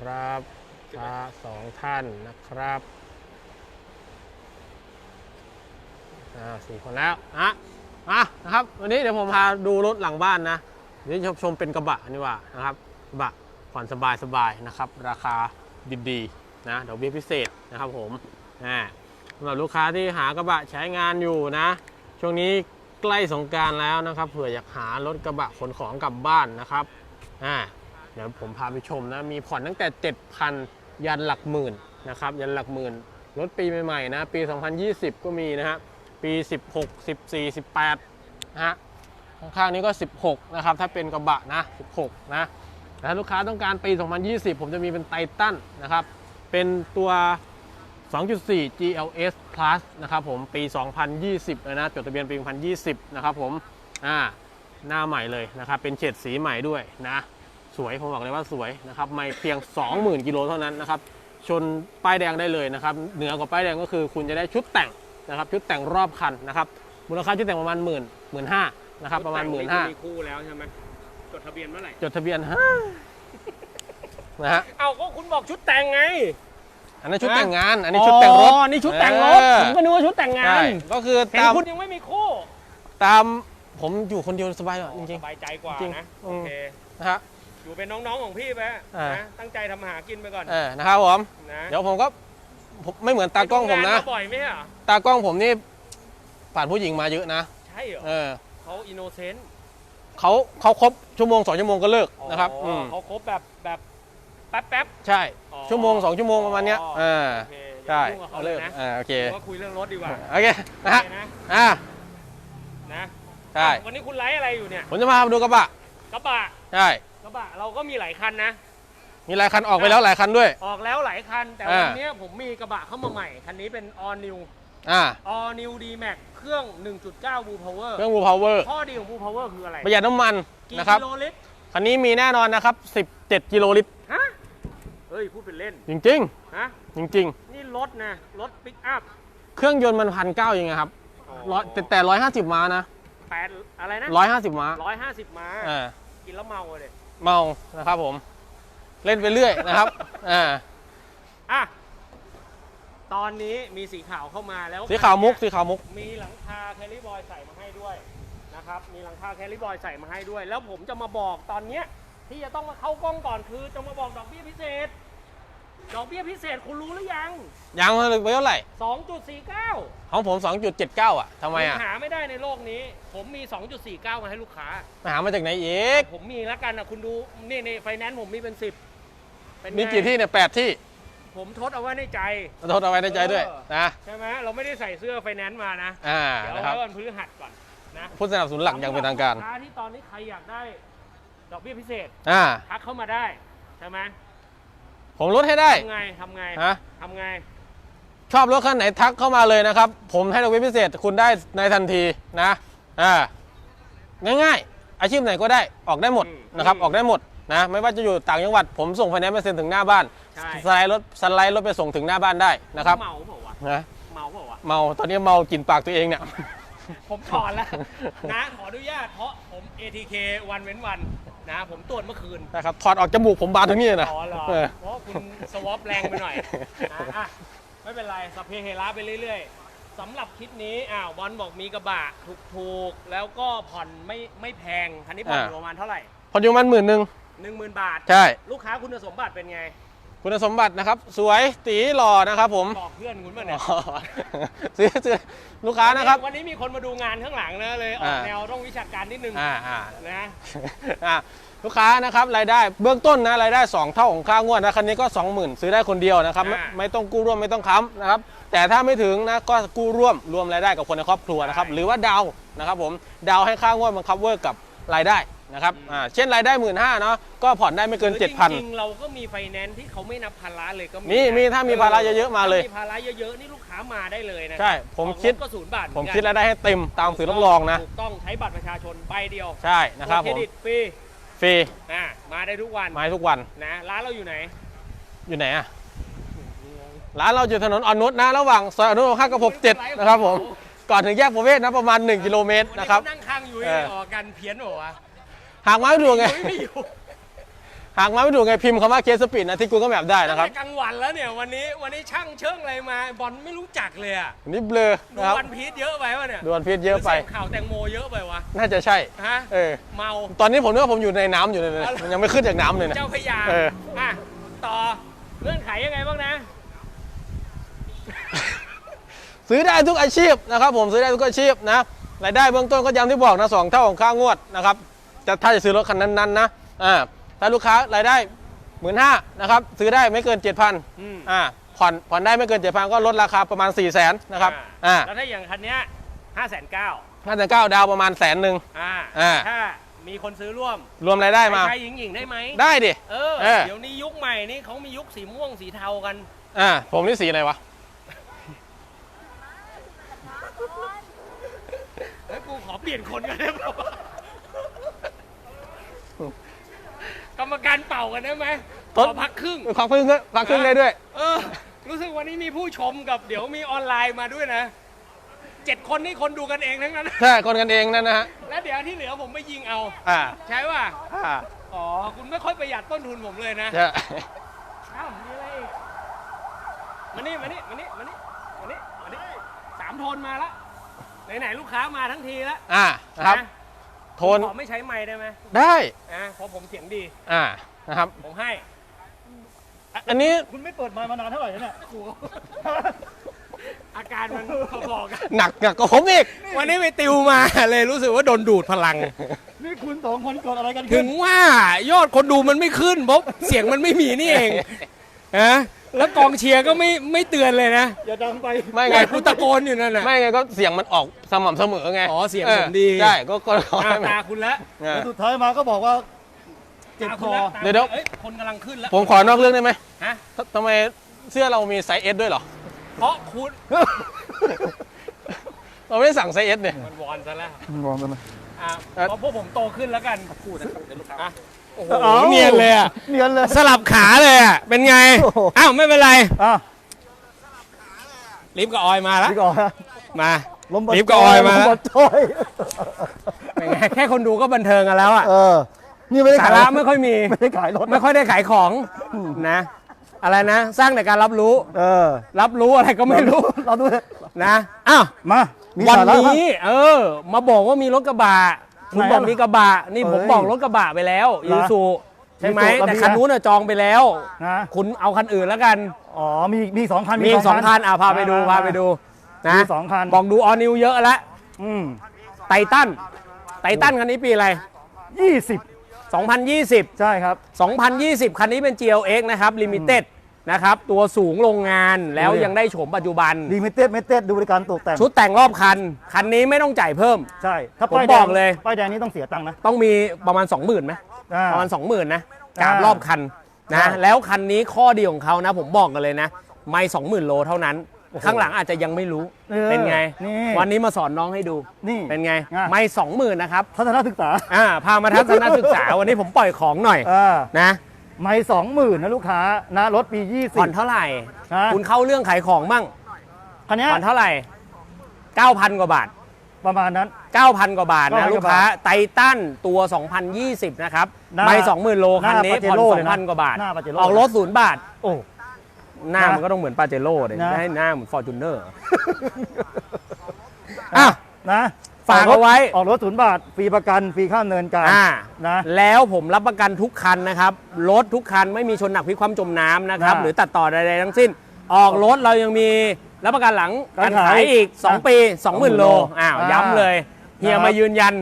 นะครับพระสองท่านนะครับอ่าสี่คนแล้วอะอะนะครับ วันนี้เดี๋ยวผมพาดูรถหลังบ้านนะเดี๋ยวชมชมเป็นกระบะนี่ว่านะครับกระบะผ่อนสบายสบายๆนะครับ ราคาดีๆนะดอกเบี้ยพิเศษนะครับผมอ่าสำหรับลูกค้าที่หากระบะใช้งานอยู่นะ ช่วงนี้ใกล้สงการแล้วนะครับเผื่ออยากหารถกระบะขนของกลับบ้านนะครับอ่า เดี๋ยวผมพาไปชมนะมีผ่อนตั้งแต่ 7,000 ยันหลักหมื่นนะครับยันหลักหมื่นรถปีใหม่ๆนะปี 2020 ก็มีนะฮะปี 16 14 18นะฮะข้างๆนี้ก็ 16 นะครับ ถ้าเป็นกระบะนะ 16 นะแต่ถ้าลูกค้าต้องการปี 2020 ผมจะมีเป็นไททันนะครับ เป็นตัว 2.4 GLS Plus นะครับผมปี 2020เลยนะ จดทะเบียนปี 2020 นะครับผม อ่า หน้าใหม่เลยนะครับ เป็นเฉดสีใหม่ด้วยนะ สวยผมบอกเลยว่าสวยนะครับไม่เพียง 20,000กิโลเท่านั้นนะครับชนป้ายแดงได้เลยนะครับเหนือกว่าป้ายแดงก็คือคุณจะได้ชุดแต่งนะครับชุดแต่งรอบคันนะครับมูลค่าชุดแต่งประมาณหมื่นหมื่นห้านะครับประมาณหมื่นห้ามีคู่แล้วใช่ไหมจดทะเบียนเมื่อไหร่จดทะเบียนห้านะฮะเอาก็คุณบอกชุดแต่งไง อันนั้นชุดแต่งงาน อันนี้ชุดแต่งรถอ๋อนี่ชุดแต่งรถเออผมก็นึกว่าชุดแต่งงาใช่นก็คือเห็นตามคุณยังไม่มีคู่ ตามผมอยู่คนเดียวสบายกว่าจริงสบายใจกว่าจริงนะอืโอมเคๆนะฮะ อยู่เป็นน้องๆของพี่ไปอ่านนะตั้งใจทำมาหากินไปก่อนเออนะครับผม นะเดี๋ยวผมก็ผมไม่เหมือนตากล้องผมนะ ไปดูาาบ่อยไหมอะตากล้องผมนี่ผ่านผู้หญิงมาเยอะนะ ใช่เหรอเออเขาอินโนเซนต์เขาเขาครบชั่วโมงสองชั่วโมงก็เลิกนะครับอืมเขาครบแบบแบบแป๊บแป๊บใช่อ๋อชั่วโมงสองชั่วโมงประมาณเนี้ยอ๋ออ่าโอเคใช่อย่ายุ่งกับเอาเขาเลเลิยกนะอ่าโอเคผมว่าคุยเรื่องรถดีกว่าโอเคนะฮะโอเคนะอ่านะใช่วันนี้คุณไลฟ์อะไรอยู่เนี่ยผมจะมาดูกระบะกระบะใช่ กระบะเราก็มีหลายคันนะ มีหลายคันออกไปแล้วหลายคันด้วย ออกแล้วหลายคัน แต่อ่าวันเนี้ยผมมีกระบะเข้ามาใหม่ คันนี้เป็น all new อ่า all new D Max เครื่อง 1.9 Blue Power เครื่อง Blue Power ข้อดีของ Blue Power คืออะไรประหยัดน้ำมันกี่นะครับกิโลลิตรคันนี้มีแน่นอนนะครับ 17 กิโลลิตรฮะเฮ้ยพูดเป็นเล่น จริงฮะๆจริงนี่รถนะรถปิกอัพๆเครื่องยนต์มันพันเก้ายังไงครับร้อยแต่แต่ร้อยห้าสิบม้านะแปดอะไรนะร้อยห้าสิบม้าร้อยห้าสิบม้าอ่ากินแล้วเมาเลย เมานะครับผม เล่นไปเรื่อยนะครับอ่าอะตอนนี้มีสีขาวเข้ามาแล้วสีขาวมุกสีขาวมุก มีหลังคาแคลิบอยใส่มาให้ด้วยนะครับมีหลังคาแคลิบอยใส่มาให้ด้วย แล้วผมจะมาบอกตอนเนี้ยที่จะต้องมาเข้ากล้องก่อนคือจะมาบอกดอกเบี้ยพิเศษ ดอกเบี้ยพิเศษคุณรู้หรือยัง ยังไปเท่าไหร่ 2.49ของผม 2.79 อะทำไมอะ หาไม่ได้ในโลกนี้ ผมมี 2.49 มาให้ลูกค้าไปหามาจากไหนอีก ผมมีแล้วกันนะคุณดูนี่ในไฟแนนซ์ผมมีเป็น 10 เป็นไงมีกี่ที่เนี่ยแปดที่ ผมทดเอาไว้ในใจโทษเอาไว้ในใจด้วยเออนะใช่ไหมเราไม่ได้ใส่เสื้อไฟแนนซ์มานะอ่าเดี๋ยวนะคเอารับไว้วันพฤหัสก่อนนะผู้สนับสนุนหลักอย่างเป็นทางการสำหบลูค้าที่ตอนนี้ใครอยากได้ดอกเบี้ยพิเศษอ่าทักเข้ามาได้ใช่ไหม ผมลดให้ได้ทำไงทำไงฮะทำไง ชอบรถคันไหนทักเข้ามาเลยนะครับ ผมให้ดอกเบี้ยพิเศษคุณได้ในทันทีนะอ่าง่ายๆ อาชีพไหนก็ได้ออกได้หมดอืมนะครับอืมออกได้หมดนะไม่ว่าจะอยู่ต่างจังหวัด ผมส่งไฟแนนซ์เปอร์เซ็นต์ถึงหน้าบ้านใช่สไลด์รถสไลด์รถไปส่งถึงหน้าบ้านได้นะครับเมาเปล่าวะนะเมาเปล่าวะเมาตอนนี้เมากลินปากตัวเองเนี่ยผมถอนแล้วนะขออนุญาตเพราะผม ATK วันเว้นวัน นะผมตรวจเมื่อคืนนะครับถอดออกจมูกผมบานทั้งนี้เลยนะอ๋อเหรอเออเพราะคุณสวอปแรงไปหน่อยนะอะไม่เป็นไรสัพเพเฮระไปเรื่อยๆสำหรับคลิปนี้อ้าวบอลบอกมีกระบะถูกๆ แล้วก็ผ่อนไม่ไม่แพงคันนี้ผ่อนอยู่ประมาณเท่าไหร่ พออยู่มันหมื่นหนึ่งหนึ่งหมื่นบาท ใช่ ลูกค้าคุณสมบัติเป็นไง คุณสมบัตินะครับ สวยตีหล่อนะครับผมบอกเพื่อนคุณป่ะอ๋เนี่ยอซื้อซื้อลูกค้านะครับ วันนี้มีคนมาดูงานข้างหลังนะเลยออกอ่า แนวต้องวิชาการนิดนึงอ่าอ่า นะอะลูกค้านะครับรายได้เบื้องต้นนะรายได้ 2 เท่าของค่างวดนะคันนี้ก็ 20,000 ซื้อได้คนเดียวนะครับไม่ไม่ต้องกู้ร่วมไม่ต้องค้ำนะครับแต่ถ้าไม่ถึงนะก็กู้ร่วมรวมรายได้กับคนในครอบครัวนะครับหรือว่าดาวนะครับผมดาวให้ค่างวดมันคัฟเวอร์กับรายได้ นะครับอ่าเช่นรายได้1 5ื่นเนาะก็ผ่อนได้ไม่เกินหรือจ7,000ริงๆเราก็มีไฟแนนซ์ที่เขาไม่นับภาระเลยก็มีมีมีถ้ามีภาระเยอะๆมาเลย ถ้มีภาระเยอะๆนี่ลูกค้ามาได้เลยนะใช่ ผมคิดออกรถก็ศูนย์บาทเหผมอนกันคิดรายได้ให้เต็มตามสื่อรับรองนะ ถูกต้องใช้บัตรประชาชนใบเดียวใช่นะครับเคผรมดิตฟรีฟรีนะมาได้ทุกวันมาให้ทุกวันนะร้านเราอยู่ไหนอยู่ไหนอะร้านเราอยู่ถนนอ่อนนุชนะ ระหว่างซอยอ่อนนุชห้ากับหกเจ็ดนะครับผมก่อนถึงแยกประเวศนะประมาณ 1 กิโลเมตรวันนะนี้ครับเขานั่งข้างอยู่เออ ออกกันเพี้ยนเหรอวะ หากมาไม่ถูกไงไม่อยู่หากมาไม่ถูกไงพิมพ์คำว่าเคสสปีดนะที่กูก็แบบได้นะครับตั้งแต่กลางวันแล้วเนี่ยวันนี้วันนี้ช่างเชิงอะไรมาบอลไม่รู้จักเลยอะวันนี้เบลอดูนะครับวันพีชเยอะไปวะเนี่ยดวนพีชเยอะไปหรืส่งข่าวแตงโมเยอะไปวะน่าจะใช่ฮะเออเมาตอนนี้ผมนึกว่าผมอยู่ในน้ำอยู่เลยนะอะไรมันยังไม่ขึ้นจากน้ำเลยนะเจ้าพระยาเอออะต่อเงื่อนไขยังไงบ้างนะซื้อได้ทุกอาชีพนะครับผมซื้อได้ทุกอาชีพนะรายได้เบื้องต้นก็ย้ำที่บอกนะสองเท่าของค่างวดนะครับ จะถ้าจะซื้อรถคันนั้นๆนะอ่าถ้าลูกค้ารายได้หมื่นห้านะครับซื้อได้ไม่เกิน7,000อืม อ่าผ่อนผ่อนได้ไม่เกิน7,000ก็ลดราคาประมาณ4 0 0 0 0นนะครับอ่าแล้วถ้าอย่างคันเนี้ยห้าแสนเก้าห้าแสนเก้าดาวประมาณแสนหนึ่ง อ่าอ่า ถ้ามีคนซื้อร่วมรวมรายได้มา ชายหญิงหญิงได้ไหมได้ดิ เออ เออ เดี๋ยวนี้ยุคใหม่นี่เขามียุคสีม่วงสีเทากัน อ่าผมนี่สีอะไรวะเฮ้ยกูขอเปลี่ยนคนกันได้เปล่าวะ กรรมการเป่ากันได้ไหมขอพักครึ่งควักครึ่งก็ควักครึ่งได้ด้วยเออรู้สึกวันนี้มีผู้ชมกับเดี๋ยวมีออนไลน์มาด้วยนะเจ็ดคนนี่คนดูกันเองทั้งนั้นใช่คนกันเองนั่นนะฮะแล้วเดี๋ยวที่เหลือผมไปยิงเอาอ่าใช่ป่ะอ่าอ๋อคุณไม่ค่อยประหยัดต้นทุนผมเลยนะใช่อ้าวมีอะไรอีกมานี่มานี่มานี่มานี่มานี่มานี่สามโทนมาละไหนๆลูกค้ามาทั้งทีแล้วอ่านะครับนะ โทน ขอไม่ใช้ไม้ได้ไหมได้อะเพราะผมเสียงดี อ่านะครับ ผมให้อะอันนี้คุณไม่เปิดมามานานเท่าไหร่แล้วเนี่ยกูอาการมันพอๆกันหนักหนักกว่าผมอีกวันนี้ไปติวมาเลยรู้สึกว่าโดนดูดพลัง นี่คุณสองคนเกิดอะไรกันถึขึ้นงว่ายอดคนดูมันไม่ขึ้นเพราะเสียงมันไม่มีนี่เองฮะ แล้วกองเชียร์ก็ไม่ไม่เตือนเลยนะอย่าดังไปไม่ไงไงกูตะโกนอยู่นั่นน่ะไม่ไงก็เสียงมันออกสม่ำเสมอไงอ๋อเสียงออผมดีใช่ก็ก็ขออะให้มันตาคุณละเออแล้วสุดท้ายมาก็บอกว่า เจ็บตาคคุณอ ละตาเดี๋ยวเดี๋ยวอ้คนกำลังขึ้นแล้วผมขอนอกเรื่องได้ไหมฮะ ททำไมเสื้อเรามีไซส์เอสด้วยเหรอ เพราะคุณเราไม่ได้สั่งไซส์เอสเนี่ย มันวอนซะแล้วมองกันนะอะเอ่อเพราะพวกผมโตขึ้นแล้วกันพูดนะครับเป็นลูกค้า โอ้โหอ้าวเนียนเลยอะเนียนเลย สลับขาเลยอะเป็นไง โอ้โห อ้าวไม่เป็นไรอะลิฟต์กับออยมาแล้ว พี่ก่อนฮะมา ลมบดลิฟต์กับออยมาลแล้วบดจอยเป็นไงแค่คนดูก็บันเทิงกันแล้วอะเออ นี่ไม่ได้สาขายระไม่ค่อยมี ไม่ได้ขายรถไม่ค่อยได้ขายของนะ อะไรนะ สร้างแต่การรับรู้ เออ รับรู้อะไรก็ไม่รู้เราดูนะอ้าวมา มีวันสาระบ้างนี้ เออ มาบอกว่ามีรถกระบะ คุณไหนบอกอะมีกระบะนี่ผมเอ้ยบอกรถกระบะไปแล้วเหรยูอซูใช่ไหม Isuzu แต่แล้วมีคันไหมนู้นน่ะจองไปแล้วนะคุณเอาคันอื่นแล้วกัน อ๋อมีมีสองคันมีอีกสองคันอะพาไปดูมพาไปดูนะมีสองคันบอกดูออนิวเยอะแล้วอืมไททันไททันคันนี้ปีอะไรยี่สิบ2020 ใช่ครับ 2020 คันนี้เป็น GLX นะครับลิมิเต็ด นะครับ ตัวสูงโรงงานแล้วโอ้ยยังได้โฉมปัจจุบันลิมิเต็ดเมเต็ดดูบริการตกแต่ง ชุดแต่งรอบคัน คันนี้ไม่ต้องจ่ายเพิ่ม ใช่ ถ้าผมป้ายแดบองกเลย ป้ายแดงนี้ต้องเสียตังค์นะต้องมีประมาณ 20,000ไหมอ่า ประมาณ 20,000นะกราบอ่ารอบคันใช่นะแล้วคันนี้ข้อดีของเขานะ ผมบอกกันเลยนะ ไม่20,000 โลเท่านั้นโอ้โหข้างหลังอาจจะยังไม่รู้ออเป็นไง นี่วันนี้มาสอนน้องให้ดู นี่ เป็นไง อะ ไม่20,000นะครับทัศนศึกษาอ่าพามาทัศนศึกษา วันนี้ผมปล่อยของหน่อย อ่า นะ ไม่สองหมื่นนะลูกค้านะรถปียี่สิผ่บ อนเท่าไหร่นะคุณเข้าเรื่องขายของมั่งคันเนี้ยผ่อนเท่าไหร่ 9,000 กว่าบาท ประมาณนั้น 9,000 กว่าบาทนะ9,000ลูกค้าไททันตัว 2020 นะครับหน้าไม่20,000 โลหคันน้านี้ผ่อน Pajero เลยนะ2,000 กว่าบาท หน้า Pajero ออกรถศูนย์บาท โอ้ หน้านะมันก็ต้องเหมือนปาเจโร่เลยนะ ให้หน้าเหมือนฟอร์จูเนอร์ อะ นะ ฝากเอาไว้ ออกรถศูนย์บาท ฟรีประกันฟรีค่าเนินการอ่านะ แล้วผมรับประกันทุกคันนะครับ รถทุกคันไม่มีชนหนักพลิกคว่ำจมน้ำนะครับนะหรือตัดต่อใดๆทั้งสิ้น ออกรถเรายังมีรับประกันหลังการการขาขายยอีกนะ2ปี 20,000 โลอ้าวอ่าย้ำเลยเฮียนะครับมายืนยัน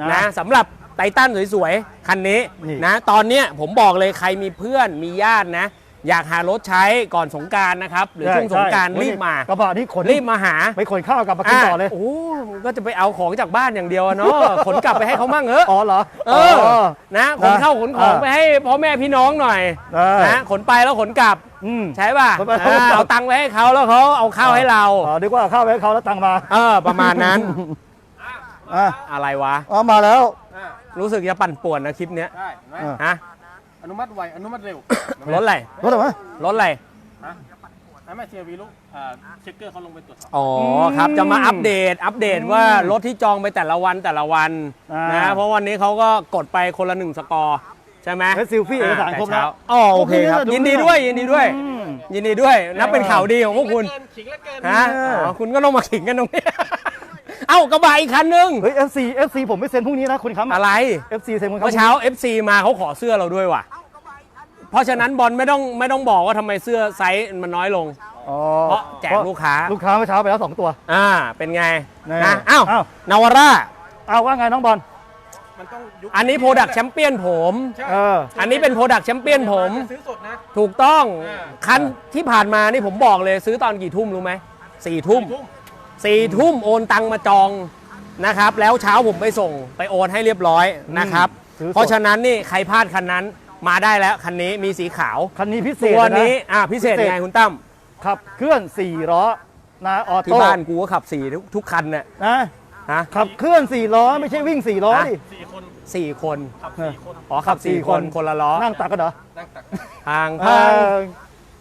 นะนะสำหรับไททันสวยๆ คันนี้นี่ นะ ตอนเนี้ยผมบอกเลยใครมีเพื่อนมีญาตินะ อยากหารถใช้ก่อนสงกรารนะครับ หรือช่วงสงกรารใช่รีบมากระบะนี่ขนรีบมาหาไปขนข้าวกลับมากินต่อเลยโอ้มันก็จะไปเอาของจากบ้านอย่างเดียวอะเนาะขนกลับไปให้เขามั่งเถอะอ๋อเหรอเออนะขนเข้าขนของอ่าไปให้พ่อแม่พี่น้องหน่อยเออนะขนไปแล้วขนกลับอืมใช่ป่ะขนไปแล้วขนกลับอ่าเอาตังค์ไปให้เขาแล้วเขาเอาข้าวให้เราอ๋อนึกว่าเอาข้าวไปให้เขาแล้วตังค์มาเออประมาณนั้นอะอะไรวะอ๋อมาแล้วรู้สึกจะปั่นป่วนนะคลิปเนี้ยได้เห็นไหมอะฮะ อนุมัติไว อนุมัติเร็วรถอะไรรถอะไรวะรถอะไรไม่ไม่เซียวีลูกอ่าเช็คเกอร์เขาลงไปตรวจสอบ อ๋อครับจะมาอัปเดตอัปเดตว่ารถที่จองไปแต่ละวันแต่ละวันอ่านนะเพราะวันนี้เขาก็กดไปคนละหนึ่งสกอร์ใช่ไหมและซิลฟี่เอกสารครบแล้วอ๋อโอเคครับโอเคยินดีด้วยยินดีด้วย อืม ยินดีด้วยนับเป็นข่าวดีของพวกคุณขิงเหลือเกิน ฮะเอออ๋อ๋อคุณก็ต้องมาขิงกันตรงนี้เอ้ากระบะอีกคันนึงเฮ้ย FC FC ผมไม่เซ็นพรุ่งนี้นะคุณครับ อะไร FC เซ็นคุณครับเมื่อเช้า FC มาเขาขอเสื้อเราด้วยว่ะ เพราะฉะนั้นบอลไม่ต้องไม่ต้องบอกว่าทำไมเสื้อไซส์มันน้อยลง อ๋อเพราะแจกลูกค้า ลูกค้าเมื่อเช้าไปแล้วสองตัว อ่า เป็นไงแน่นะอ้าวอ้าว นาวาร่า เอาว่าไงน้องบอล มันต้องยุคอันนี้โปรดักแชมเปี้ยนผม ใช่เออ อันนี้เป็นโปรดักแชมเปี้ยนผมซื้อสดนะ ถูกต้องอ่าคันที่ผ่านมานี่ผมบอกเลยซื้อตอนกี่ทุ่มรู้ไหมสี่ทุ่มทุ่ม สี่ทุ่มโอนตังมาจองนะครับ แล้วเช้าผมไปส่งไปโอนให้เรียบร้อยนะครับซื้อสดเพราะฉะนั้นนี่ใครพลาดคันนั้นมาได้แล้วคันนี้มีสีขาว คันนี้พิเศษตัวเลยะนี้อ่าพิเศษพิเศษ ยังไงคุณตั้มขับเคลื่อน4ล้อนะออที่โต้บ้านกูก็ขับสี่ทุกทุกคันน่ะนะนะขับเคลื่อน4ล้อไม่ใช่วิ่ง4ล้อฮะดิสี่คนสี่คนขับสี่คนอ๋อขับสี่สี่คคนนคนละล้อนั่งตักกันเหรอนั่งตักทางเอพังอ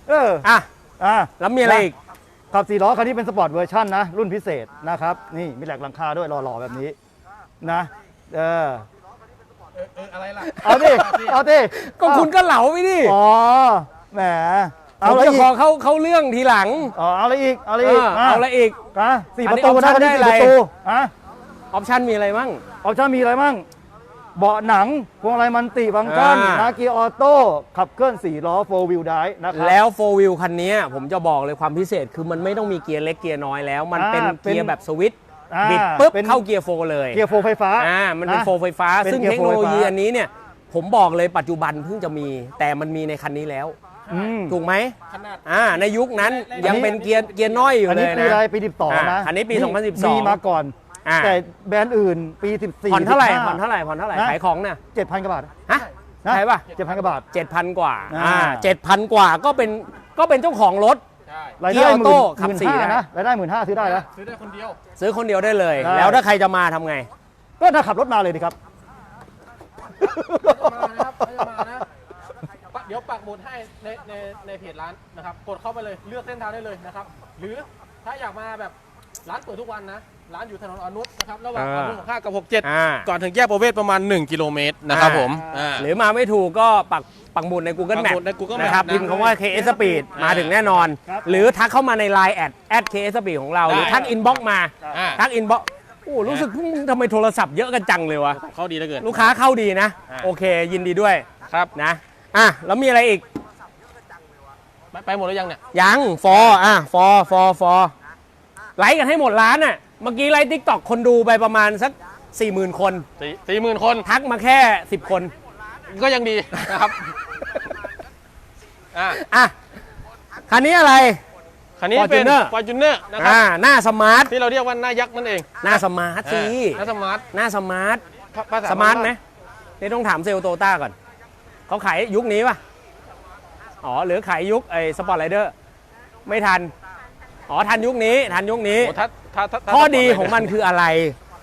เอออะอะแล้วมีอะไรอีก ขับ4ล้อคันนี้เป็นสปอร์ตเวอร์ชันนะรุ่นพิเศษนะครับนี่มีแหลกหลังคาด้วยหล่อๆแบบนี้นะเออเออเอออะไรล่ะเอาดิเอาดิก็คุณก็เหลาไปดิอ๋อแหมเอาเอาอะไรจะอีขอกเข้าเข้าเรื่องทีหลังอ๋อเอาอะไรอีกเอาอะไรเออีกอเอาอะไรอีก อะสี่อัปนระนี้ตูนะ option คันนี้ได้สี่อะไร ประตูอะออปชั่นมีอะไรมั่ง ออปชั่นมีอะไรมั่ง เบาะหนังพวงมาลัยมันติฟังก์ชันอ่านาเกียร์ออโต้ขับเคลื่อน4ล้อ 4 wheel drive นะครับ แล้วโฟวิลคันนี้ผมจะบอกเลยความพิเศษคือมันไม่ต้องมีเกียร์เล็กเกียร์น้อยแล้ว มันอ่าเป็นเป็นเกียร์แบบสวิตช์อ่าบิดปุ๊บเป็น เข้าเกียร์โฟเลยเกียร์โฟไฟฟ้าอ่ามันเป็นนะ โฟไฟฟ้า เป็นซึ่งเกียร์เทคโนโลยีโฟไฟฟ้าอันนี้เนี่ยผมบอกเลยปัจจุบันเพิ่งจะมี แต่มันมีในคันนี้แล้ว อืม ถูกไหมขนาด อ่า ในยุคนั้นอันนี้ยังเป็นเกียร์เกียร์น้อยอยู่อันเลนี้ยปีนะ อะไรปี 12 อ่านะอันนี้ปีมี2012 มีมาก่อน อ่า แต่แบรนด์อื่นปี 14ผ่อนเท่าไหร่15ผ่อนเท่าไหร่ผ่อนเท่าไหร่นะขายของเนี่ย7,000กว่าบาทฮะนะใช่ป่ะ7,000กว่าบาท เจ็ดพันกว่าอ่าอ่า เจ็ดพันกว่าก็เป็นก็เป็นเจ้าของรถใช่รายเกียได้ร์ออหโต้มื่นขับหมื่นสี่ห้านะ นะรายได้หมื่นห้าซื้อได้นะ ซื้อได้คนเดียว ซื้อคนเดียวได้เลย ได้ แล้วถ้าใครจะมาทำไง ก็ถ้าขับรถมาเลยดีครับมานะครับไม่จะมานะ ปะเดี๋ยวปักหมุดให้ในในในเพจร้านนะครับ กดเข้าไปเลยเลือกเส้นทางได้เลยนะครับ หรือถ้าอยากมาแบบ ร้านเปิดทุกวันนะ ร้านอยู่ถนนอ่อนนุชนะครับ ระหว่างอ่า อ่อนนุชของข้ากับ67อ่า ก่อนถึงแยกประเวศประมาณ 1 กิโลเมตรนะครับผมอ่า หรือมาไม่ถูกก็ปักปักหมุดใน Google ปัก Map หมุดใน Google นะครับ Map พิมพ์คำว่า KS Speed อ่ามมาถึงแน่นอน ครับ หรือทักเข้ามาใน Line แอดแอด KS Speed ของเรา หรือได้ ทักอินบ็อกมา อ่าทักอินบ็อกโอ้รู้สึกพวกมึงทำไมโทรศัพท์เยอะกันจังเลยวะ เข้าดีเหลือเกิน ลูกค้าเข้าดีนะ อ่า โอเคยินดีด้วยครับนะอะแล้วมีอะไรอีก ไปไปหมดหรือยังเนี่ยยังฟออะฟอฟอฟอ ไลค์กันให้หมดร้านอะ เมื่อกี้ไลค์ทิกตอกคนดูไปประมาณสัก40,000คน สี่สี่หมื่นคนทักมาแค่ 10 คน ก็ยังดีนะครับอ่าอะ คันนี้อะไร คันนี้เป็น Fortuner Fortuner นะครับอ่าหน้าสมาร์ทที่เราเรียกว่าหน้ายักษ์นั่นเองหน้าสมาร์ทสิหน้าสมาร์ทหน้าสมาร์ทภภษสมาร์ทไหมนี่ต้องถามเซลล์โตต้าก่อน เขาขายยุคนี้ป่ะ อ๋อ หรือขายยุคไอ้สปอร์ตไรเดอร์ไม่ทัน อ๋อทันยุคนี้ทันยุคนี้ โอ้ถ้าถ้าถ้าถ้าข้อดีของมันคืออะไร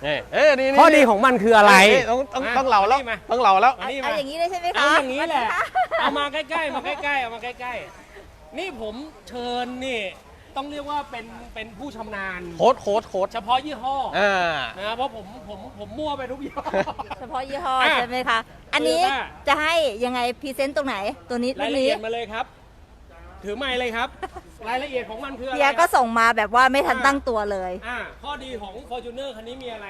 นี่เอ้ยนี่นี่ข้อดีของมันคืออะไรเยต้องต้องอะต้องเหล่าแล้วนี่มาต้องเหล่าแล้วอันนี้เอามา อย่างนี้เลยใช่ไหมคะเอาอย่างนี้แหละวัคเอามาใกล้ๆ มาใกล้ๆ เอามาใกล้ๆ นี่ผมเชิญนี่ ต้องเรียกว่าเป็นเป็นผู้ชำนาญ โค้ดโค้ดโค้ดเฉพาะยี่ห้ออ่า นะเพราะผมผมผมมั่วไปทุกยี่ห้อ เฉพาะยี่ห้ออะใช่ไหมคะ อันนี้ Toyota จะให้ยังไงพรีเซนต์ตรงไหน ตัวนี้รารุ่ยนละนี้ เอียดมาเลยครับ ถือไม้เลยครับ รายละเอียดของมันคืออะไรเฮียก็ส่งมาแบบว่าไม่ทันตั้งตัวเลย อ่าข้อดีของ Fortuner คันนี้มีอะไร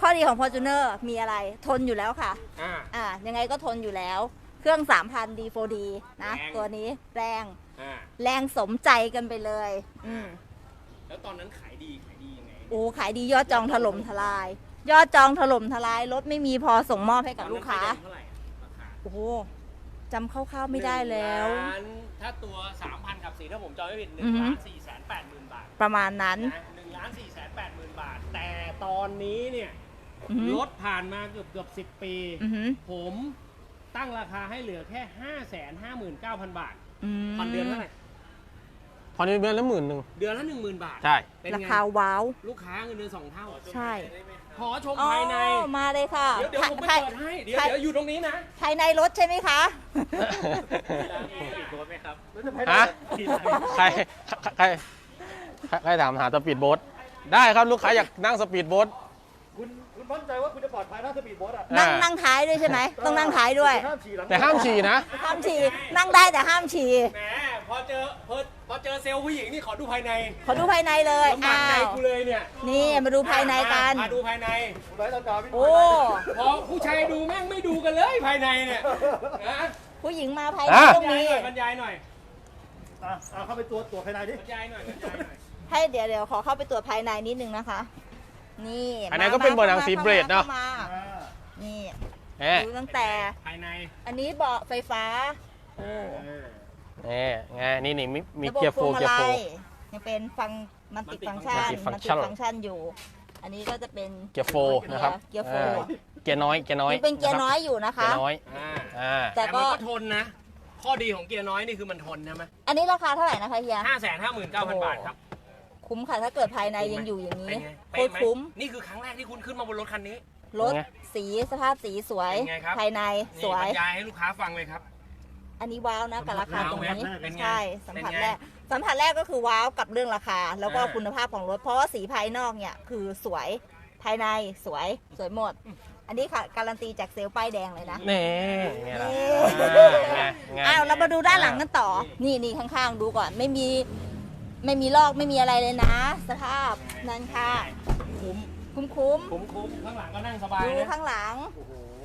ข้อดีของ Fortuner มีอะไร ทนอยู่แล้วค่ะ อ่า อ่า ยังไงก็ทนอยู่แล้ว เครื่อง 3,000 D4D นะ แรง ตัวนี้แรง อ่า แรงสมใจกันไปเลย อืม แล้วตอนนั้นขายดีขายดียังไงโอ้ ขายดียอดจองถล่มทลาย ยอดจองถล่มทลาย รถไม่มีพอส่งมอบให้กับลูกค้า ตอนนั้นไฟแดงเท่าไหร่อะราคาโอ้โหจำคร่าวๆไม่ได้แล้ว หนึ่งล้าน ถ้าตัว3,000กับสีถ้าผมจำไม่ผิดหนึ่อืงอฮึล้านสี่แสนแปดหมื่นบาทประมาณนั้นนะหนึ่งล้านสี่แสนแปดหมื่นบาท แต่ตอนนี้เนี่ยอือหือ รถผ่านมาเกือบเกือบสิบปี อือหือ ผมตั้งราคาให้เหลือแค่5 5 9 0 0 0บาทอืมผ่อนเดือนเท่าไหร่ผ่ผ่อนเดือนละหมื่นหนึ่งเดือนละหนึ่งหมื่นบาท ใช่ เป็นราไงคาว้าว ลูกค้าเงินเดือนสองเท่า ใช่ ขอชมอ๋อภายในมาเลยค่ะเดี๋ยวเดี๋ยวผมไปภายเปิดให้ เดี๋ยวภายเดี๋ยวอยู่ตรงนี้นะภายในรถใช่ไหมคะฮะใครใครใครใครถามหาสปีดโบ๊ทได้ครับลูกค้าอยากนั่งสปีดโบ๊ท คุณคุณมั่นใจว่าคุณจะปลอดภัยนะสปีดโบ๊ทอะนั่งอ่านั่งท้ายด้วยใช่ไหมต้องนั่งท้ายด้วย ห้ามฉี่หลังแต่ห้ามฉี่นะ ห้ามฉี่นั่งได้แต่ห้ามฉี่ แหมพ อเจอพอพอเจอเซลล์ผู้หญิงนี่ขอดูภายในขอดูภายในเลยลำบากอ้าใจวกูเลยเนี่ยนี่มาดูภายในกัน มาดูภายในคุณไร้ตาตาพี่โอ้ พอผู้ชายดูแม่งไม่ดูกันเลยภายในเนี่ยนะผู้หญิงมาภายในอะตรงบรรยายนี้หน่อยบรรยายหน่อยอะอะเข้าไปตัวตัวภายในดิบรรยายหน่อยบรรยายหน่อย ให้เดี๋ยวเดี๋ยวขอเข้าไปตรวจภายในนิดนึงนะคะ นี่อันนั้นก็เป็นเบาะหนังสีเบรดเนอะ ข้มอ่านี่เอ๊ะดูตั้งแต่ภายในอันนี้เบาะไฟฟ้าโอ้เออ นี่ไงนี่นี่มีมีระบบเกียร์โฟพวงเกียร์มาโฟลัยยังเป็นฟังมันติดฟังก์ชัน Multi-function มันติดฟังก์ชันอยู่ อันนี้ก็จะเป็นเกียร์โฟนะครับเกียร์โฟอ่าเกียร์น้อยเกียร์น้อยยังเป็นเกียร์น้อยอยู่นะเกียคะร์น้อยอ่าอ่าแต่แต่ก็ มันก็ทนนะ ข้อดีของเกียร์น้อยนี่คือมันทนใช่ไหมอันนี้ราคาเท่าไหร่นะคะเฮีย ห้าแสนห้าหมื่นเก้าพันบาทครับคุ้มค่ะถ้าเกิดภายในยังอยู่อย่างเป็นี้นไงโคเป๊ะตรไหมคุ้มนี่คือครั้งแรกที่คุณขึ้นมาบนรถคันนี้ รถสีสภาพสีสวย เป็นไงครับ ภายในสนี่วบรยรยายให้ลูกค้าฟังเลยครับ อันนี้ว้าวนะกับราคาตรงนี้ว้าวไหมเป็นไงใช่สัมผัสเป็นไงแรกสัมผัสแรกก็คือว้าวกับเรื่องราคา แล้วก็อ่าคุณภาพของรถเพราะว่าสีภายนอกเนี่ยคือสวยภายในสวยสวยหมด อันนี้ค่ะการันตีจากเซลล์ป้ายแดงเลยนะนี่ไงล่ะนี่อ่าไงไงอ้าวเรามาดูด้านหลังกันต่อ นี่นี่ข้างๆดูก่อนไม่มีไม่มีลอกไม่มีอะไรเลยนะ สภาพนั่นค่ะ คุ้มคุ้มคุ้มคุ้มคุ้มข้างหลังก็นั่งสบายดูนะข้างหลัง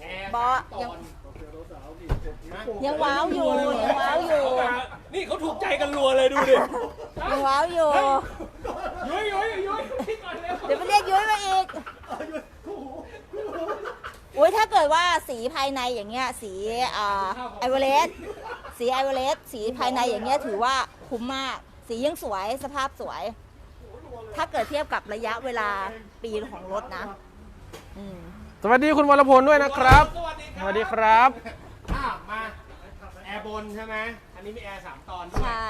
แอร์เบาะสามตอน ยังว้าวอยู่ยังว้าวอยู่เขามานี่เขาถูกใจกันรัวเลยดูดิยังว้าวอยู่ยุ้ยยุ้ยยุ้ยพี่ก่อนเร็วเดี๋ยวไปเรียกยุ้ยมาอีกอุ้ยถ้าเกิดว่าสีภายในอย่างเงี้ยสีอ่าไอวอเลสสีไอวอเลสสีภายในอย่างเงี้ยถือว่าคุ้มมาก สียังสวยสภาพสวย ถ้าเกิดเทียบกับระยะเวลาปีของรถนะอืมสวัสดีคุณวรพลด้วยนะครับ สวัสดีคสรับ วัสดีครับ อะมาแอร์ บนใช่ไหมอันนี้มีแอร์สามตอนด้วย ใช่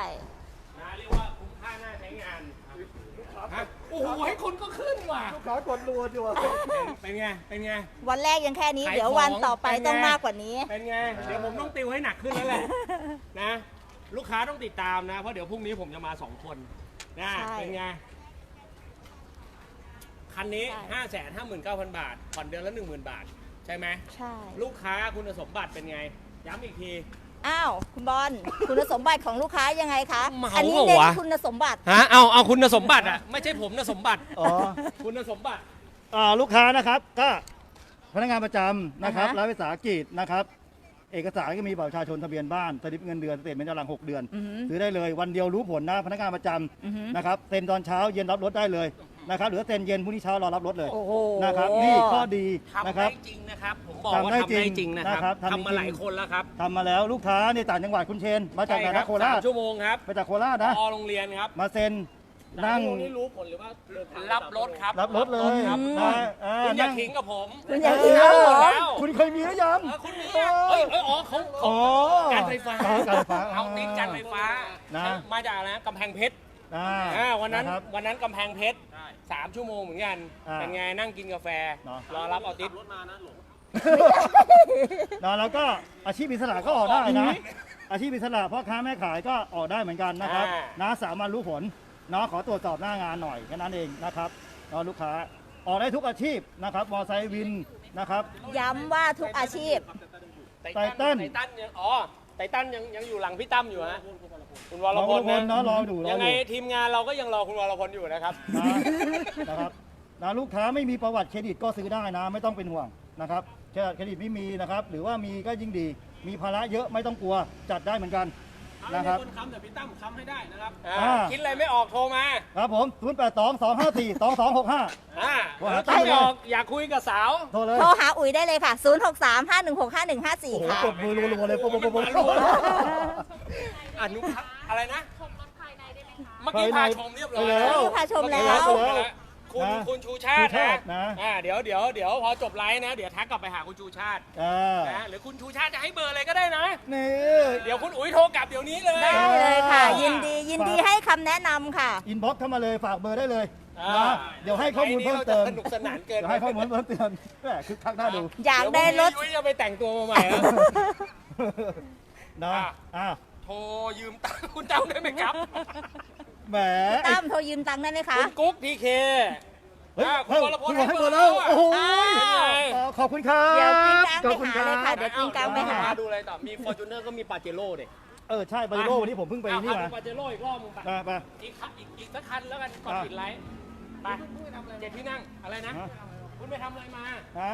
นะเรียกว่าคุ้มค่าน่าใช้งานฮะโอ้โหให้คนก็ขึ้นว่ะ ลูกค้ากดรัวดีว่ะเป็นไง เป็นไง วันแรกยังแค่นี้ ขายเดี๋ยววันต่อไปของต้องเป็นไงมากกว่านี้ เป็นไง เดี๋ยวผมต้องติวให้หนักขึ้นแล้วแหละ นะ ลูกค้าต้องติดตามนะ เพราะเดี๋ยวพรุ่งนี้ผมจะมาสองคนนะใช่เป็นไง คันนี้ใช่ ห้าแสนห้าหมื่นเก้าพันบาท ผ่อนเดือนละหนึ่งหมื่นบาท ใช่ไหม ใช่ ลูกค้าคุณสมบัติเป็นไง ย้ำอีกที อ้าวคุณบอลคุณสมบัติของลูกค้ายังไงคะเหมาอันี้เหรอเน้นวะ คุณสมบัติ ฮะเอาเอาคุณสมบัติอะไม่ใช่ผมนะสมบัติอ๋อ คุณสมบัติ อ่าลูกค้านะครับก็พนักงานประจำนะครับอ่าฮะ รัฐวิสาหกิจนะครับ เอกสารก็มีบัตรประชาชนทะเบียนบ้านสลิปเงินเดือนสเตทเมนต์ย้อนหลัง 6 เดือน อือหือ ซื้อได้เลยวันเดียวรู้ผลนะพนักงานประจอือหือำนะครับเซ็นตอนเช้าเย็นรับรถได้เลย นะครับหรือเซ็นเย็นพรุ่งนี้เช้ารอรับรถเลยโอ้โหนะครับนี่ข้อดีทำนะครัได้บ จริงนะครับ ผมบอกว่าทำได้ทำได้จจริริงงนะครับนะครับทำทำมาจริงหลายคนแล้วครับทำมาแล้วลูกค้าในต่างจังหวัดคุณเชน มาจากไหนใช่ครันะโคราชสมชั่วโมงครับมาจากโคราชนะ พอโรงเรียนครับ มาเซ็นนั่งชั่วโมนี่รู้ผลหรือว่ารับรถครับรับรถเลยครับนะอ่าคุณอย่านั่งทิ้งกับผมคุณอยากกินแล้วเหรอแล้วคุณเคยมีหรือยังเออคุณมีอะเอ้ยเอ้ยอ๋อเขาอ๋อการไฟฟ้าอ๋อการไฟฟ้า เอาติดการไฟฟ้านะ มาจากอะไรนะกำแพงเพชร อ่าอ่าวันนั้นะครับ วันนั้นกำแพงเพชรสามชั่วโมงเหมือนกัน อ่าเป็นไงนั่งกินกาแฟ เนอะ รอรับเอาติดนะแล้วก็อาชีพอิสระก็ออกได้นะ อาชีพอิสระพ่อค้าแม่ขายก็ออกได้เหมือนกันนะครับอ่า นะสามวันรู้ผลเนาะขอตรวจสอบหน้างานหน่อยแค่นั้นเองนะครับเนาะลูกค้าออกได้ทุกอาชีพนะครับมอไซค์วินนะครับ ย้ำว่าทุกอาชีพ ไตไตตันไตตันยังอ๋อ ไตตันยังยังอยู่หลังพี่ตั้มอยู่ฮะคุณวรรอพวลรพลเนาะรอดูรอยังอไงยู่ทีมงานเราก็ยังรอคุณวรพลอยู่นะครับ นะนะครับนะลูกค้าไม่มีประวัติเครดิตก็ซื้อได้นะ ไม่ต้องเป็นห่วงนะครับเครดิตไม่มีนะครับ หรือว่ามีก็ยิ่งดี มีภาระเยอะไม่ต้องกลัวจัดได้เหมือนกัน นะครับคนค้ำแต่พี่ตั้มค้ำให้ได้นะครับอ่า คิดอะไรไม่ออกโทรมาครับผม0 8 2 2 5 4 2 2 6 5 อ่าว่าแล้วตั้คิดมไม่ออกอยากคุยกับสาว โทรเลยโทรหาอุ๋ยได้เลยค่ะ0 6 3 5 1 6 5 1 5โอ้โห4ค่ะ กดมือรัวๆเลยปุ๊บปุ๊บปุ๊บปุ๊บ อนุพัฒน์อะไรนะ ชมรถภายในได้ไหมคะ เมื่อกี้พาชมเรียบร้อยไปแล้วพาชมแล้ว ไปแล้ว คุคุณนะคุณชูชาติชูชาตินะ อ่าเดี๋ยวเดี๋ยวเดี๋ยวพอจบไลฟ์นะ เดี๋ยวทักกลับไปหาคุณชูชาติอ่านะหรือคุณชูชาติจะให้เบอร์อะไรก็ได้นะ นี่ เดี๋ยวคุณอุ๋ยโทรกลับเดี๋ยวนี้เลย ได้เลยค่ะ อ่ายิ ยินดียินดีให้คำแนะนำค่ะ อินบ็อกเข้ามาเลยฝากเบอร์ได้เลยอ่านะเดี๋ยวให้ข้อมูลเพิ่มเติมไอ้นี่ราจะสนุกสนานเกินเดี๋ยวให้ข้อมูลเพิ่มเติมแหมคึกคักน่าดูอยากได้รถ เยวพงนี้ยุ้ยจะไปแต่งตัวมาใหม่แล้ว นะอะ อะโทรยืมตังค์คุณจำได้ไหมครับ แหมไอ้ ตั้มโทรยืมตังค์ได้ไหมคะ คุณกุ๊กทีเค เฮ้ยอะคุณเฮ้ยวรพลคุณให้ให้เบเบออร์ร์แล้แล้ววโอ้โอ้โหโหเป็นไงอ๋อขอบคุณครับเดี๋ยวกิ้งก้างขอบคุณไปหาเลยค่ะเดี๋ยวกิ้งก้างไปหา ดูอะไรต่อ มีฟอร์จูเนอร์ก็มีปาเจโร่เด็กเออใช่ไปโลวันนี้ผมเพิ่งไปนี่มาปาเจโร่อีกรอบมึงไปไปไปอีกคันอีกอีกสักคันแล้วกันก่อนอะปิดไลฟ์ไปเจ็ดที่นั่งอะไรนะ ฮะ คุณไปทำอะไรมาฮะ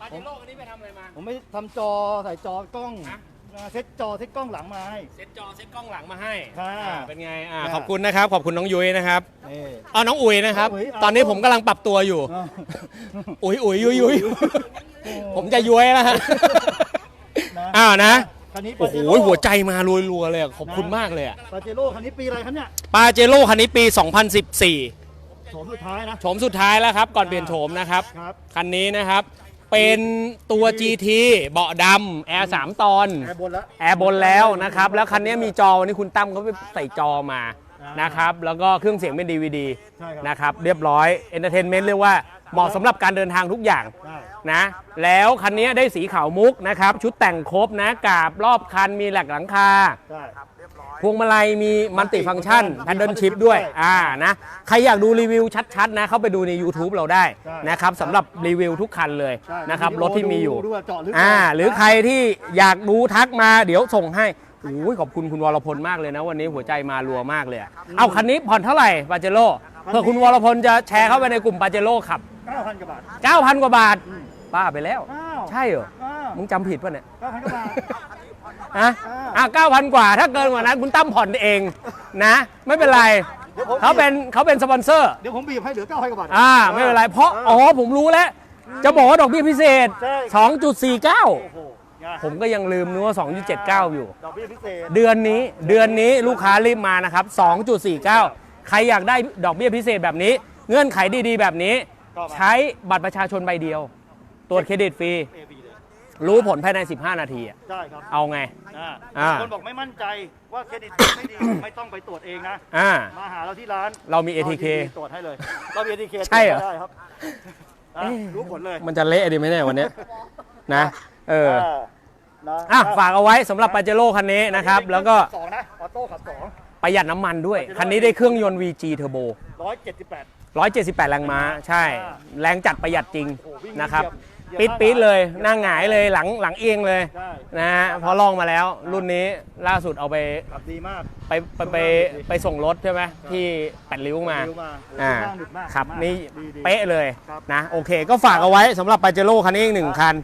ปาเจโร่คันนี้ไปทำอะไรมา ผมไม่ทำจอใส่จอกล้อง ฮะ อ่าเซ็ตจอเซ็ตกล้องหลังมาให้ เซ็ตจอเซ็ตกล้องหลังมาให้ค่ะอ่าเป็นไงอ่าค่ะ ขอบคุณนะครับ ขอบคุณน้องยุ้ยนะครับนี่เอาน้องอุ๋ยนะครับ น้องอุ๋ยเอาตอนนี้ผมกำลังปรับตัวอยู่ อ่าอุ๋ยอุ๋ยยุ้ยยุ้ยโอ้ผมจะย้วยแล้วฮะนะอ้าวนะ คันนี้โอ้โห หัวใจมารัวๆเลยอะขอบคุณมากเลยอะปาเจโร่คันนี้ปีอะไรคันเนี่ยปาเจโร่คันนี้ปี 2014 โฉมสุดท้ายนะ โฉมสุดท้ายแล้วครับ ก่อนเปลี่ยนโฉมนะครับ ครับ คันนี้นะครับ เป็นตัว GT เบาะดำแอร์3ตอน แอร์บนแล้ว แอร์บนแล้วนะครับ แล้วคันนี้มีจอวันนี้คุณตั้มเขาไปใส่จอมาอ่านนะครับ แล้วก็เครื่องเสียงเป็น DVD ใช่ครับ นะครับ เรียบร้อยเอนเตอร์เทนเมนต์เรียกว่าเหมาะสำหรับการเดินทางทุกอย่างได้นะ แล้วคันนี้ได้สีขาวมุกนะครับ ชุดแต่งครบนะกาบรอบคันมีแหลกหลังคาได้ พวงมาลัยมีมัลติฟัง c t ชันมีแพนเดิลชิพด้วยด้วยอ่านะใครอยากดูรีวิวชัดๆนะเข้าไปดูใน YouTube เราได้ใช่นะครับสำหรับรีวิวทุกคันเลยใช่นะครับวิดีรโอถที่มีอยู่ดูว่าเจาะลึกอ่าก่นหรือใครที่อยากดูทักมาเดี๋ยวส่งให้โอ้ยขอบคุณคุณวรพลมากเลยนะ วันนี้หัวใจมารัวมากเลยอะเอาคันนี้ผ่อนเท่าไหร่ปาเจโร่เพื่อคุณวรพลจะแชร์เข้าไปในกลุ่มปาเจโร่ขับ 9,000 กว่าบาท 9,000 กว่าบาทป้าไปแล้วอ้าวใช่เหรออ้าวมึงจำผิดป่ะเนี่ย9,000 กว่าบาท ฮะอะ9,000กว่า ถ้าเกินกว่านั้นคุณตั้มผ่อนเองนะ ไม่เป็นไรเดี๋ยวผมเขาเป็นเขาเป็นสปอนเซอร์ เดี๋ยวผมบีบให้เหลือ9,000กว่าบาท อ่าไม่เป็นไร เพราะ อ๋อ ผมรู้แล้ว จะบอกว่าดอกเบี้ยพิเศษ ใช่2.49โอ้โหไงผมก็ยังลืมนึกว่า 2.79 อยู่ ดอกเบี้ยพิเศษ เดือนนี้เดือนนี้ลูกค้ารีบมานะครับ 2.49 ใครอยากได้ดอกเบี้ยพิเศษแบบนี้ เงื่อนไขดีๆ แบบนี้ ก็มา ใช้บัตรประชาชนใบเดียว ตรวจเครดิตฟรี AB เลย รู้ผลภายใน 15 นาทีอะได้ครับเอาไง อ่าอ่า คนบอกไม่มั่นใจว่าเครดิตไม่ดี ไม่ต้องไปตรวจเองนะ อ่า มาหาเราที่ร้านเรามี ATK ยินดีตรวจให้เลยเรามี ATK ใช่เหรอได้ครับอะเอ๊ะรู้ผลเลยมันจะเละดีไหมเนี่ยวันเนี้ยนะ เออานะอะฝากเอาไว้สำหรับปาเจโร่คันนี้นะครับ แล้วก็สองนะออโต้ขับสอง ประหยัดน้ำมันด้วย คันนี้ได้เครื่องยนต์ VG Turbo ร้อยเจ็ดสิบแปด178 แรงม้า ใช่อ่าแรงจัดประหยัดจริงโอ้โหวิ่งนะครับเหยี ปิยดบปิดเลยหน้าหงายเลยหลังหลังเอียงเลยได้นะฮะเพอลองมาแล้วรุ่นนี้ล่าสุดเอาไปขับดีมาก ไปไปไปไปส่งรถใช่ไหมที่แปดริ้วมาเร็วมาอ่าหนึบมากครับหกนี่ดีดี เป๊ะเลยครับนะโอเค ก็ฝากเอาไว้สำหรับปาเจโร่คันนี้อีกหนึ่งคัน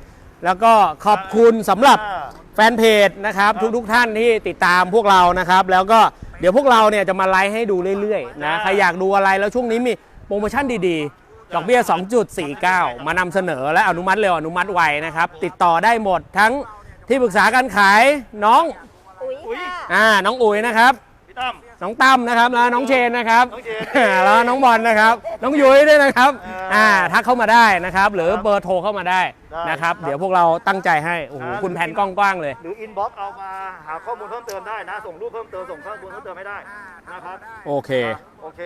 แล้วก็ขอบคุณสำหรับอ่า แฟนเพจนะครับครับทุกๆท่านที่ติดตามพวกเรานะครับ แล้วก็เดี๋ยวพวกเราเนี่ยจะมาไลฟ์ให้ดูเรื่อยๆนะอ่าใครอยากดูอะไรแล้วช่วงนี้มีโปรโมชั่นดีๆ ดอกเบี้ย 2.49 มานำเสนอและอนุมัติเร็วอนุมัติไวนะครับ ติดต่อได้หมดทั้งที่ปรึกษาการขายน้องอุ๊ยอุ๊ยค่ะอ่าน้องอุ๋ยนะครับ พี่ตั้ม น้องตั้มนะครับแล้วน้องเชนนะครับน้องเชนแล้วน้องบอลนะครับ น้องยุ้ยด้วยนะครับอ่า อ่าทักเข้ามาได้นะครับ หรือครับเบอร์โทรเข้ามาได้ได้นะครับ ครับเดี๋ยวพวกเราตั้งใจให้โอ้โหอ่าคุณแผนกว้างๆเลย หรืออินบ็อกเอามาหาข้อมูลเพิ่มเติมได้นะ ส่งรูปเพิ่มเติมส่งข้อมูลเพิ่มเติมไม่ได้นะครับโอเค อะโอเค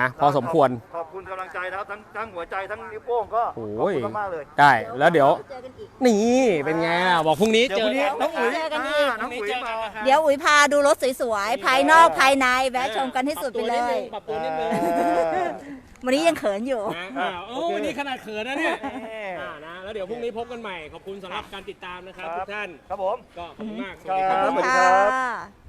นะพอสมควร ขอบคุณกำลังใจนะครับทั้งทั้งหัวใจทั้งนิ้วโป้งก็ขโอ้อบยคุณมากๆเลย ได้แล้วเดี๋ยว เจอกันอีกนี่เป็นไงล่ะบอกพรุ่งนี้เดี๋ยวเจพอรุ่งนี้น้องอุ๋ยเจอกันอีกาน้องอุ๋ยมา เดี๋ยวอุ๋ยพาดูรถสวยๆ ภายนอกภายในแวะชมกันที่สุดไปเลยปรับตัวนิดนึงวันนี้ยังเขินอยู่อ่าโอ้วันนี้ขนาดเขินนะเนี่ยเอออ่อ่านะแล้วเดี๋ยวพรุ่งนี้พบกันใหม่ ขอบคุณสำหรับการติดตามนะครับทุกท่าน ครับผม ก็ขอบคุณมากสครัวัสดีครับบขอบคุณสวัสดีครัค่ะบ